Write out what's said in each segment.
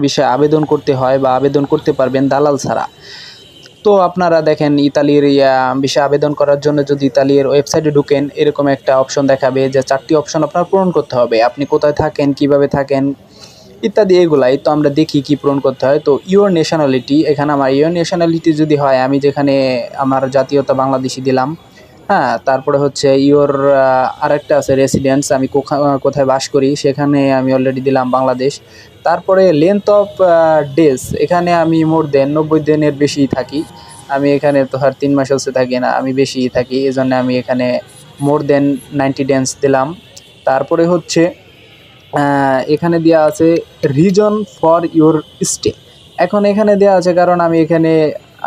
বিষয়ে আবেদন করতে হয় বা আবেদন করতে পারবেন দালাল ছাড়া। তো আপনারা দেখেন ইতালির বিষয়ে আবেদন করার জন্য যদি ইতালির ওয়েবসাইটে ঢুকেন, এরকম একটা অপশন দেখাবে যে চারটি অপশন আপনার পূরণ করতে হবে। আপনি কোথায় থাকেন, কীভাবে থাকেন, ইত্যাদি এগুলাই। তো আমরা দেখি কি পূরণ করতে হয়। তো ইওর ন্যাশনালিটি এখানে আমার ইওর ন্যাশনালিটি যদি হয়, আমি যেখানে আমার জাতীয়তা বাংলাদেশি দিলাম হ্যাঁ তারপরে হচ্ছে ইওর আরেকটা আছে রেসিডেন্স আমি কোথায় বাস করি, সেখানে আমি অলরেডি দিলাম বাংলাদেশ। তারপরে লেন্থ অফ ডেজ এখানে আমি মোর দেন নব্বই দিনের বেশি থাকি। আমি এখানে তো আর তিন মাস হচ্ছে থাকি না, আমি বেশি থাকি এই জন্য আমি এখানে মোর দেন নাইনটি ডেন্স দিলাম। তারপরে হচ্ছে এখানে দেওয়া আছে রিজন ফর ইউর স্টে এখন এখানে দেওয়া আছে কারণ আমি এখানে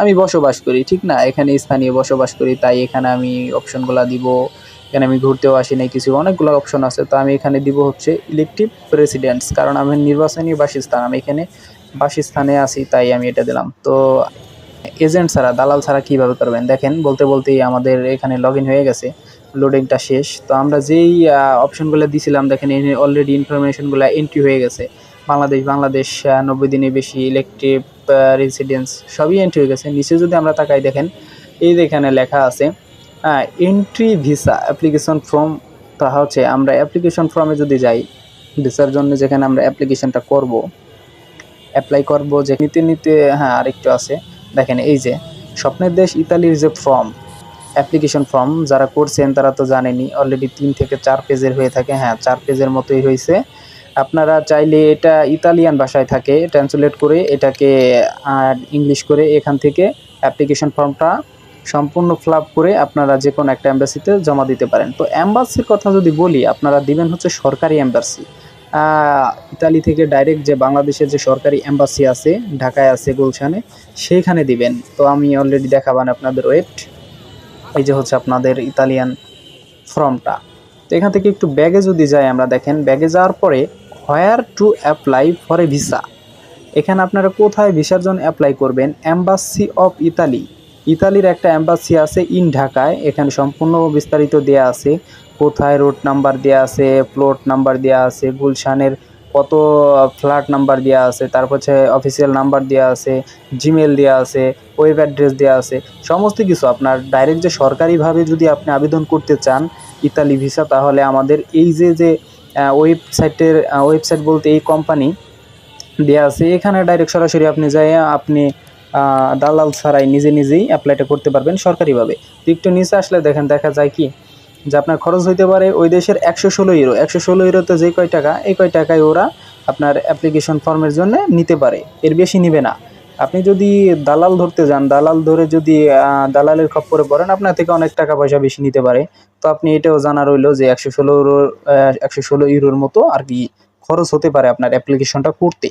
আমি বসবাস করি, ঠিক না? এখানে স্থানীয় বসবাস করি, তাই এখানে আমি অপশনগুলো দিব। এখানে আমি ঘুরতেও আসি নাই কিছু, অনেকগুলো অপশন আছে। তো আমি এখানে দিব হচ্ছে ইলেকটিভ প্রেসিডেন্টস কারণ আমি নির্বাচনী বাসস্থান, আমি এখানে বাসস্থানে আছি, তাই আমি এটা দিলাম। তো এজেন্ট ছাড়া, দালাল ছাড়া কীভাবে করবেন? দেখেন, বলতে বলতেই আমাদের এখানে লগ হয়ে গেছে লোডিংটা শেষ। তো আমরা যেই অপশনগুলো দিছিলাম, দেখেন অলরেডি ইনফরমেশনগুলো এন্ট্রি হয়ে গেছে। বাংলাদেশ বাংলাদেশ নব্বই দিনে বেশি ইলেকট্রিক রেসিডেন্স সবই এন্ট্রি হয়ে গেছে। নিচে যদি আমরা তাকাই দেখেন, এই যে এখানে লেখা আছে এন্ট্রি ভিসা অ্যাপ্লিকেশন ফর্ম তা হচ্ছে আমরা অ্যাপ্লিকেশন ফর্মে যদি যাই ভিসার জন্য যেখানে আমরা অ্যাপ্লিকেশনটা করব অ্যাপ্লাই করব, যে নিতে নিতে হ্যাঁ আরেকটু আছে। দেখেন, এই যে স্বপ্নের দেশ ইতালির যে ফর্ম অ্যাপ্লিকেশন ফর্ম যারা করছেন তারা তো জানেনি অলরেডি তিন থেকে চার পেজের হয়ে থাকে। হ্যাঁ চার পেজের মতোই হয়েছে। আপনারা চাইলে এটা ইতালিয়ান ভাষায় থাকে ট্রান্সলেট করে এটাকে ইংলিশ করে এখান থেকে অ্যাপ্লিকেশন ফর্মটা সম্পূর্ণ ফিল করে আপনারা যে কোনো একটা অ্যাম্বাসিতে জমা দিতে পারেন। তো অ্যাম্বাসির কথা যদি বলি, আপনারা দিবেন হচ্ছে সরকারি অ্যাম্বাসি ইতালি থেকে ডাইরেক্ট যে বাংলাদেশের যে সরকারি অ্যাম্বাসি আছে, ঢাকায় আছে গুলশানে সেইখানে দিবেন। তো আমি অলরেডি দেখাবান আপনাদের ওয়েট এই যে হচ্ছে আপনাদের ইতালিয়ান ফর্মটা তো এখান থেকে একটু ব্যাগে যদি যাই আমরা দেখেন ব্যাগে যাওয়ার পরে where to apply for a visa এখানে আপনারা কোথায় ভিসার জন্য অ্যাপ্লাই করবেন? অ্যাম্বাসি অফ ইতালি ইতালির একটা অ্যাম্বাসি আছে ইন ঢাকায়। এখানে সম্পূর্ণ বিস্তারিত দেয়া আছে। কোথায় রোড নাম্বার দেয়া আছে প্লট নাম্বার দেয়া আছে, গুলশানের কত ফ্ল্যাট নাম্বার দেওয়া আছে, তারপর হচ্ছে অফিসিয়াল নাম্বার দেওয়া আছে জিমেল দেওয়া আছে ওয়েব অ্যাড্রেস দেওয়া আছে। সমস্ত কিছু আপনার ডাইরেক্ট যে সরকারিভাবে যদি আপনি আবেদন করতে চান ইতালি ভিসা তাহলে আমাদের এই যে যে ওয়েবসাইটের ওয়েবসাইট বলতে এই কোম্পানি দেওয়া আছে। এখানে ডাইরেক্ট সরাসরি আপনি যাই আপনি দালাল ছাড়াই নিজে নিজেই অ্যাপ্লাইটা করতে পারবেন সরকারিভাবে। তো একটু নিচে আসলে দেখেন, দেখা যায় কি? যে আপনার খরচ হইতে পারে ওই দেশের একশো ষোলো ইউরো একশো ষোলো ইউরোতে যে কয় টাকা, এই কয় টাকায় ওরা আপনার অ্যাপ্লিকেশন ফর্মের জন্য নিতে পারে। এর বেশি নিবে না। আপনি যদি দালাল ধরতে যান, দালাল ধরে যদি দালালের খপ্পরে পড়েন, আপনার থেকে অনেক টাকা পয়সা বেশি নিতে পারে। তো আপনি এটাও জানা রইল যে একশো ষোলো একশো ষোলো ইউরোর মতো আর কি খরচ হতে পারে আপনার অ্যাপ্লিকেশনটা করতে।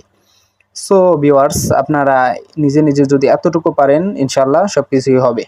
সো ভিওয়ার্স আপনারা নিজে নিজে যদি এতটুকু পারেন ইনশাল্লাহ সব কিছুই হবে।